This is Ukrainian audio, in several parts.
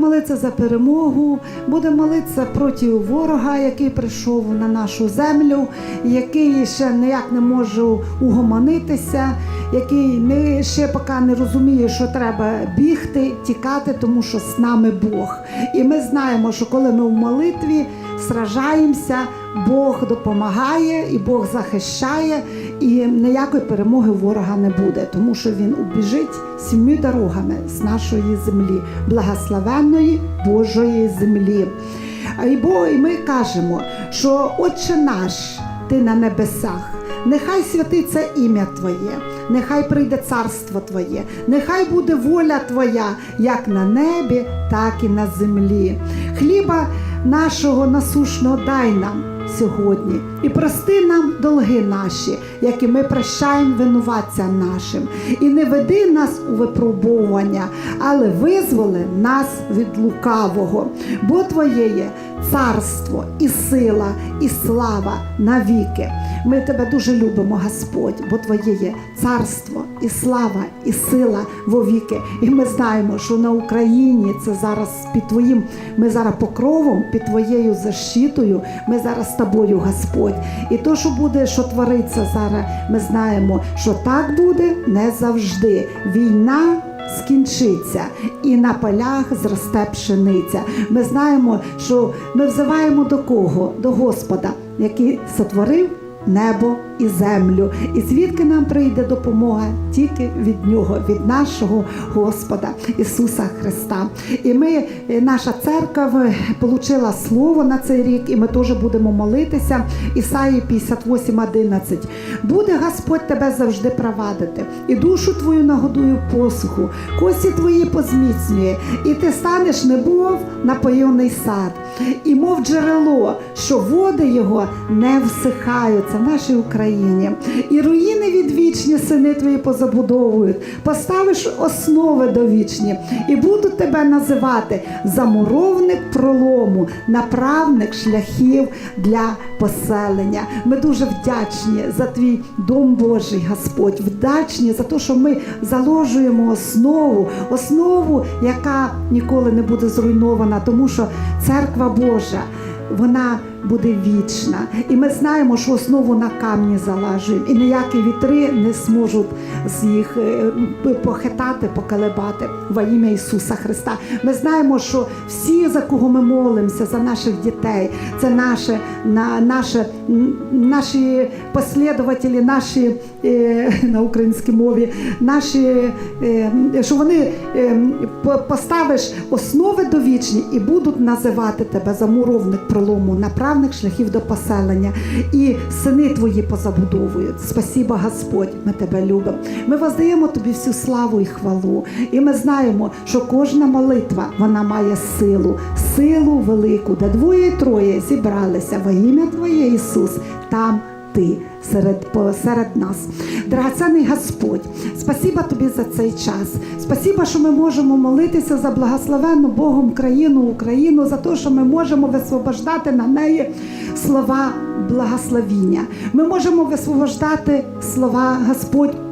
Молитися за перемогу, будемо молитися проти ворога, який прийшов на нашу землю, який ще ніяк не може угомонитися, який не ще поки не розуміє, що треба бігти, тікати, тому що з нами Бог. І ми знаємо, що коли ми в молитві сражаємося, Бог допомагає і Бог захищає, і ніякої перемоги ворога не буде, тому що він убіжить сім'ю дорогами з нашої землі, благословенної Божої землі. І бо і ми кажемо, що Отче наш, ти на небесах. Нехай святиться ім'я Твоє, нехай прийде царство Твоє, нехай буде воля Твоя, як на небі, так і на землі. Хліба нашого насушного дай нам сьогодні. І прости нам долги наші, які ми прощаємо винуватцям нашим, і не веди нас у випробування, але визволи нас від лукавого, бо Твоє є царство і сила, і слава навіки. Ми тебе дуже любимо, Господь, бо Твоє є царство і слава, і сила вовіки. І ми знаємо, що на Україні це зараз під Твоїм, ми зараз покровом, під Твоєю защитою, ми зараз з тобою, Господь. І то, що буде, що твориться зараз, ми знаємо, що так буде не завжди. Війна скінчиться, і на полях зросте пшениця. Ми знаємо, що ми взиваємо до кого? До Господа, який сотворив небо і землю. І звідки нам прийде допомога? Тільки від нього, від нашого Господа Ісуса Христа. І ми, е, наша церква, отримала слово на цей рік, і ми теж будемо молитися. Ісаї 58:11. Буде Господь тебе завжди провадити, і душу твою нагодую посуху, кості твої позміцнює, і ти станеш небов напоєний сад, і мов джерело, що води його не всихаються в нашій Україні. І руїни відвічні сини твої позабудовують, поставиш основи довічні, і будуть тебе називати замуровник пролому, направник шляхів для поселення. Ми дуже вдячні за твій дом Божий, Господь, вдячні за те, що ми заложуємо основу, основу, яка ніколи не буде зруйнована, тому що церква Божа. Вона буде вічна, і ми знаємо, що основу на камні залажуємо, і ніякі вітри не зможуть з їх е, похитати, поколебати во ім'я Ісуса Христа. Ми знаємо, що всі, за кого ми молимося, за наших дітей, це наше, на, наше, наші послідователі, наші е, на українській мові, наші, е, що вони по- поставиш основи довічні і будуть називати тебе замуровник пролому, направник шляхів до поселення. І сини твої позабудовують. Спасіба, Господь, ми тебе любимо. Ми воздаємо тобі всю славу і хвалу. І ми знаємо, що кожна молитва вона має силу, силу велику, де двоє і троє зібралися во ім'я Твоє Ісус. Там ти серед, серед нас. Драгоценний Господь, спасіба тобі за цей час. Спасіба, що ми можемо молитися за благословенну Богом країну, Україну, за те, що ми можемо висвобождати на неї слова благословіння. Ми можемо висвобождати слова Господь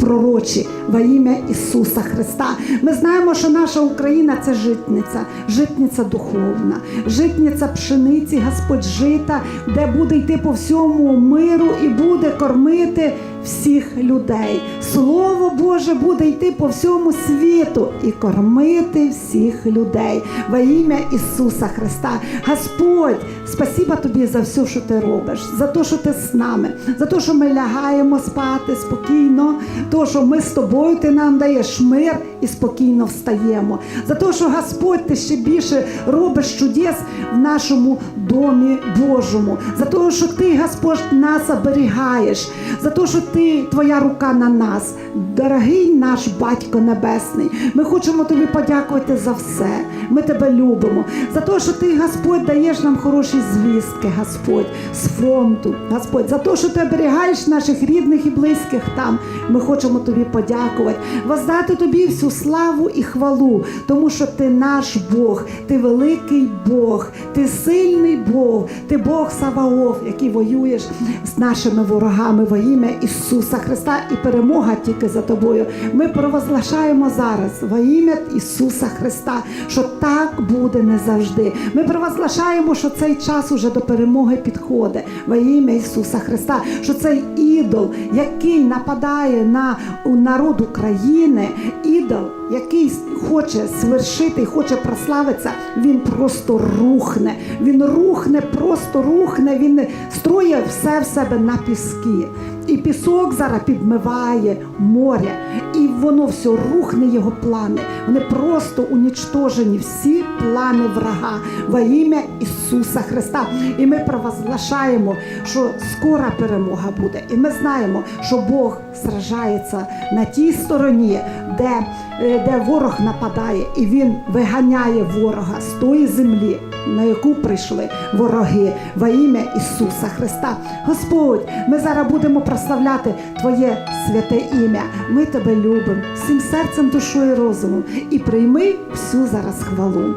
пророчі во ім'я Ісуса Христа. Ми знаємо, що наша Україна це житниця, житниця духовна, житниця пшениці, Господь жита, де буде йти по всьому миру і буде кормити всіх людей. Слово Боже буде йти по всьому світу і кормити всіх людей во ім'я Ісуса Христа. Господь, спасіба тобі за все, що ти робиш, за те, що ти з нами, за те, що ми лягаємо спати спокійно, то, що ми з тобою ти нам даєш мир і спокійно встаємо. За те, що Господь ти ще більше робиш чудес в нашому домі Божому, за те, що ти, Господь, нас оберігаєш, за те, що ти, твоя рука на нас, дорогий наш Батько Небесний. Ми хочемо тобі подякувати за все. Ми тебе любимо, за те, що ти, Господь, даєш нам хороші звістки, Господь, з фронту, Господь, за те, що ти оберігаєш наших рідних і близьких там. Ми хочемо тобі подякувати, воздати тобі всю всю славу і хвалу, тому що ти наш Бог, ти великий Бог, ти сильний Бог, ти Бог Саваоф, який воюєш з нашими ворогами во ім'я Ісуса Христа, і перемога тільки за тобою. Ми провозглашаємо зараз во ім'я Ісуса Христа, що так буде не завжди. Ми провозглашаємо, що цей час уже до перемоги підходить во ім'я Ісуса Христа, що цей ідол, який нападає на народ України, ідол, який хоче свершити хоче прославитися, він просто рухне. Він рухне, просто рухне, він строє все в себе на піски. І пісок зараз підмиває море, і воно все рухне його плани. Вони просто унічтожені, всі плани врага во ім'я Ісуса Христа. І ми провозглашаємо, що скора перемога буде. І ми знаємо, що Бог сражається на тій стороні, де, е, де ворог нападає, і він виганяє ворога з тої землі, на яку прийшли вороги во ім'я Ісуса Христа. Господь, ми зараз будемо прославляти Твоє святе ім'я. Ми тебе любимо всім серцем, душою і розумом. І прийми всю зараз хвалу.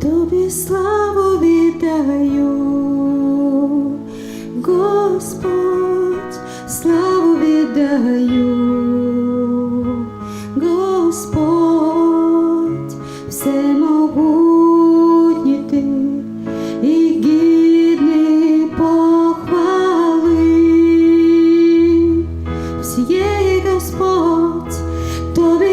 Тобі славу віддаю, віддаю, Господь, всемогутній ти і гідний похвали. Всієї Господь, тобі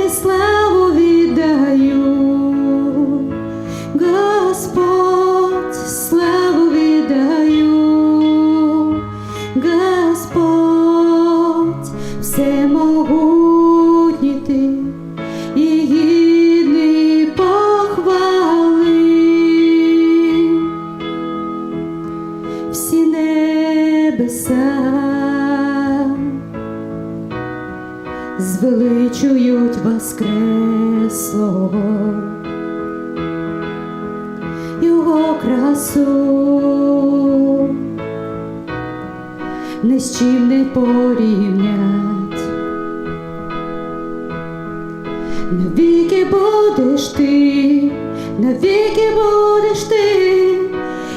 звеличують воскреслого його красу ні з чим не порівнять. Навіки будеш ти, навіки будеш ти,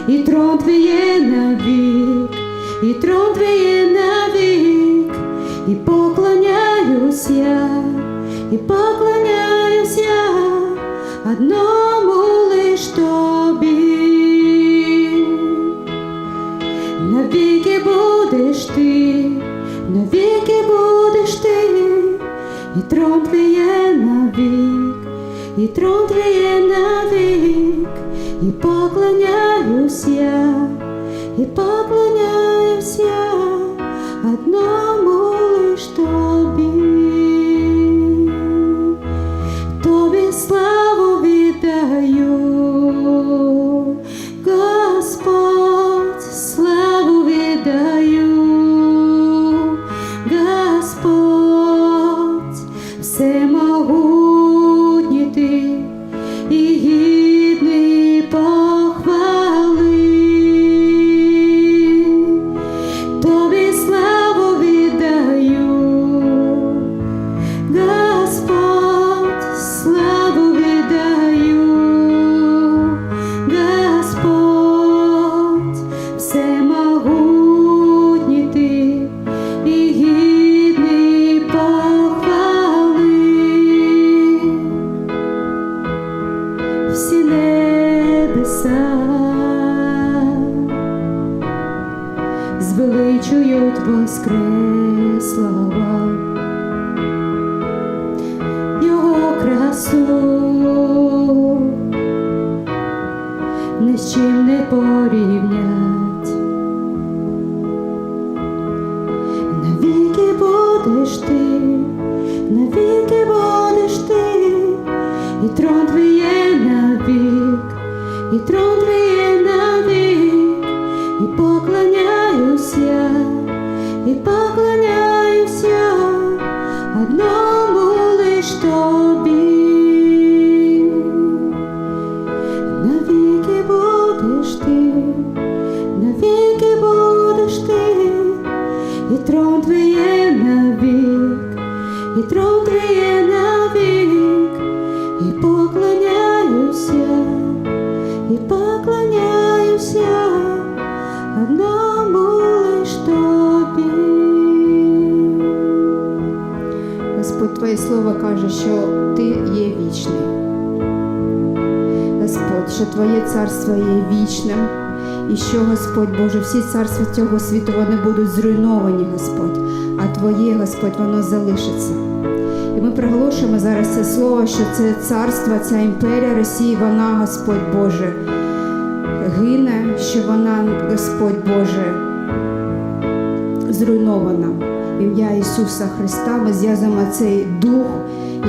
і трон твій є навік, і трон твій є навік, поклоняюсь я, і поклоняюсь я одному лиш тобі. Навіки будеш ти, навіки будеш ти, і трон твій є навік, і трон твій є навік, і поклоняюсь я, і поклоняюсь я красу ні з чим не порівнять. Вічний. Господь, що Твоє царство є вічним, і що, Господь Боже, всі царства цього світу вони будуть зруйновані, Господь, а Твоє, Господь, воно залишиться. І ми приголошуємо зараз це слово, що це царство, ця імперія Росії, вона, Господь Боже, гине, що вона, Господь Боже, зруйнована. В ім'я Ісуса Христа ми зв'язуємо цей дух,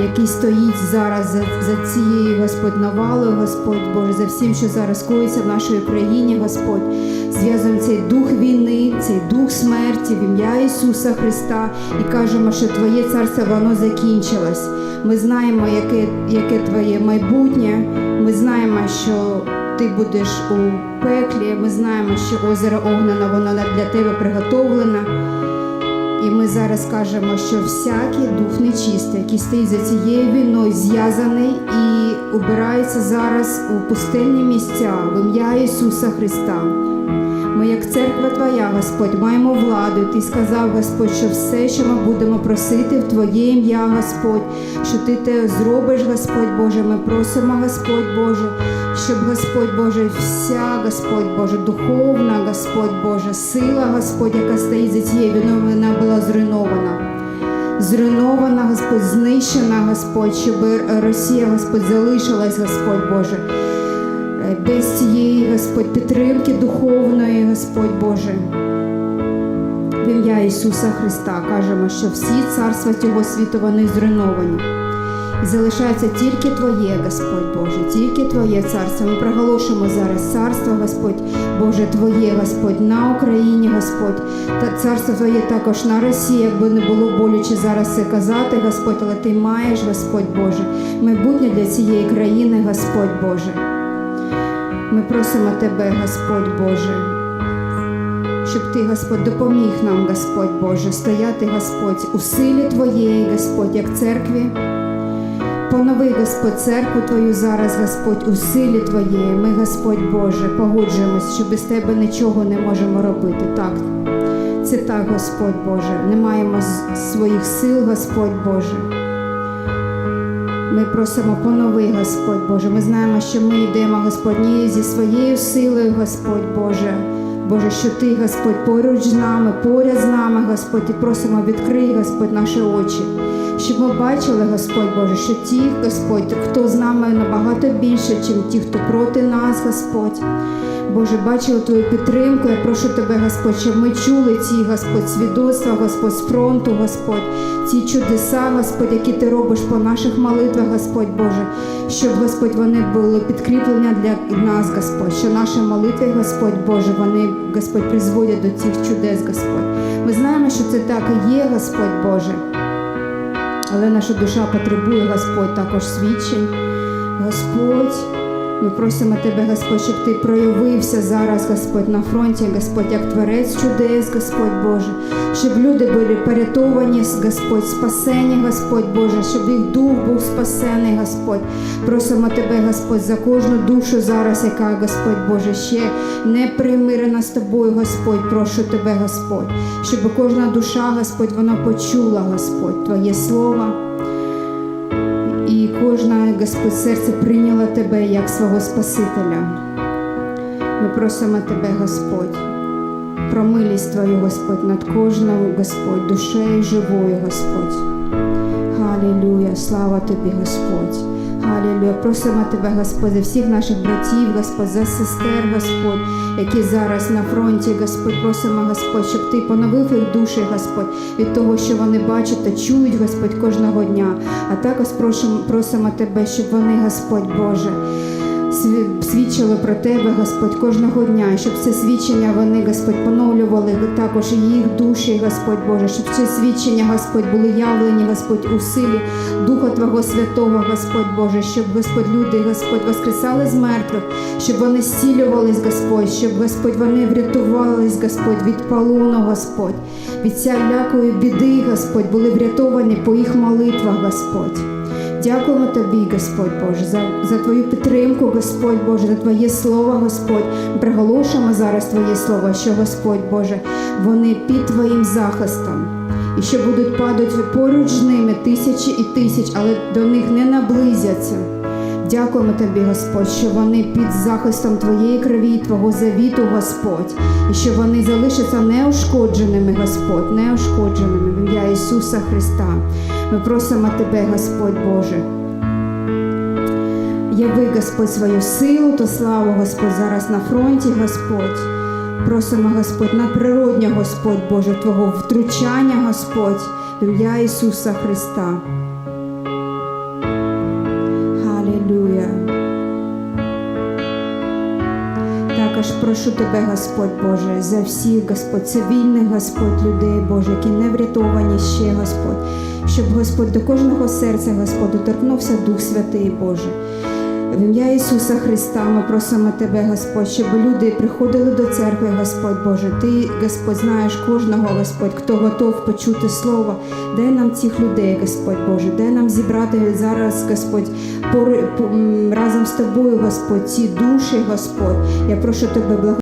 який стоїть зараз за, за цією Господь навалою, Господь Боже, за всім, що зараз коїться в нашій країні, Господь. Зв'язуємо цей дух війни, цей дух смерті в ім'я Ісуса Христа і кажемо, що Твоє царство воно закінчилось. Ми знаємо, яке, яке Твоє майбутнє. Ми знаємо, що ти будеш у пеклі. Ми знаємо, що озеро Огнена, воно для тебе приготовлене. І ми зараз кажемо, що всякий дух нечистий, який стоїть за цією війною, зв'язаний і убирається зараз у пустельні місця в ім'я Ісуса Христа. Як церква Твоя, Господь, маємо владу. Ти сказав, Господь, що все, що ми будемо просити в Твоє ім'я, Господь, що Ти те зробиш, Господь Боже. Ми просимо, Господь Боже, щоб Господь Боже, вся Господь Боже, духовна, Господь Боже, сила, Господь, яка стоїть за цією війною, вона була зруйнована. Зруйнована, Господь, знищена, Господь, щоб Росія, Господь, залишилась, Господь Боже. Е, Без цієї, Господь, підтримки духовної, Господь Боже. В ім'я Ісуса Христа кажемо, що всі царства цього світу вони зруйновані. І залишається тільки Твоє, Господь Боже, тільки Твоє царство. Ми проголошуємо зараз царство, Господь Боже, Твоє, Господь, на Україні, Господь, та царство Твоє також на Росії, якби не було боляче зараз це казати, Господь, але Ти маєш, Господь Боже, майбутнє для цієї країни, Господь Боже. Ми просимо Тебе, Господь Боже, щоб Ти, Господь, допоміг нам, Господь Боже, стояти, Господь, у силі Твоєї, Господь, як церкві. Понови, Господь, церкву Твою зараз, Господь, у силі Твоєї. Ми, Господь Боже, погоджуємось, що без Тебе нічого не можемо робити. Так, це так, Господь Боже. Не маємо своїх сил, Господь Боже. Ми просимо понови, Господь Боже. Ми знаємо, що ми йдемо, Господь, ні зі своєю силою, Господь Боже. Боже, що Ти, Господь, поруч з нами, поряд з нами, Господь, і просимо відкрий, Господь, наші очі, щоб ми бачили, Господь Боже, що ті, Господь, хто з нами набагато більше, ніж ті, хто проти нас, Господь. Боже, бачили Твою підтримку. Я прошу Тебе, Господь, щоб ми чули ці, Господь, свідоцтва, Господь, з фронту, Господь, ці чудеса, Господь, які Ти робиш по наших молитвах, Господь Боже, щоб, Господь, вони були підкріплення для нас, Господь, що наші молитви, Господь Боже, вони, Господь, призводять до цих чудес, Господь. Ми знаємо, що це так і є, Господь Боже. Але наша душа потребує, Господь, також свідчень. Господь, ми просимо Тебе, Господь, щоб Ти проявився зараз, Господь, на фронті, Господь, як творець чудес, Господь Боже, щоб люди були порятовані, Господь, спасені, Господь Боже, щоб їх дух був спасений, Господь. Просимо Тебе, Господь, за кожну душу зараз, яка, Господь Боже, ще не примирена з тобою, Господь. Прошу Тебе, Господь, щоб кожна душа, Господь, вона почула, Господь, Твоє Слово. І кожна Господь серце прийняло Тебе як свого Спасителя. Ми просимо Тебе, Господь, про милість Твою, Господь, над кожною, Господь, душею живою, Господь. Галілюя, слава Тобі, Господь. Галілюя. Просимо Тебе, Господи, всіх наших братів, Господь, за сестер, Господь, які зараз на фронті, Господь, просимо, Господь, щоб Ти поновив їх душі, Господь, від того, що вони бачать та чують, Господь, кожного дня. А також просимо, просимо Тебе, щоб вони, Господь Боже, свідчили про тебе, Господь, кожного дня, щоб це свідчення вони, Господь, поновлювали також і їх душі, Господь Боже, щоб це свідчення, Господь, були явлені, Господь, у силі Духа Твого Святого, Господь Боже, щоб Господь люди, Господь, воскресали з мертвих, щоб вони зцілювались, Господь, щоб Господь вони врятувались, Господь, від полону, Господь, від всякої біди, Господь, були врятовані по їх молитвах, Господь. Дякуємо тобі, Господь Боже, за, за твою підтримку, Господь Боже, за Твоє слово, Господь. Приголошуємо зараз Твоє слово, що Господь Боже, вони під Твоїм захистом. І що будуть падати поруч з ними тисячі і тисяч, але до них не наблизяться. Дякуємо тобі, Господь, що вони під захистом Твоєї крові, і Твого завіту, Господь, і що вони залишаться неушкодженими, Господь, неушкодженими в ім'я Ісуса Христа. Ми просимо Тебе, Господь Боже. Яви, Господь, свою силу та славу, Господь, зараз на фронті, Господь. Просимо, Господь, надприроднього, Господь Боже, Твого втручання, Господь, в ім'я Ісуса Христа. Прошу тебе, Господь Боже, за всіх, Господь, цивільних, Господь, людей, Боже, які не врятовані ще, Господь, щоб Господь до кожного серця, Господь, доторкнувся Дух Святий Боже. В ім'я Ісуса Христа ми просимо Тебе, Господь, щоб люди приходили до церкви, Господь Боже. Ти, Господь, знаєш кожного, Господь, хто готов почути Слово. Дай нам цих людей, Господь Боже, дай нам зібрати зараз, Господь, пори- разом з тобою, Господь, ці душі, Господь. Я прошу Тебе, благо.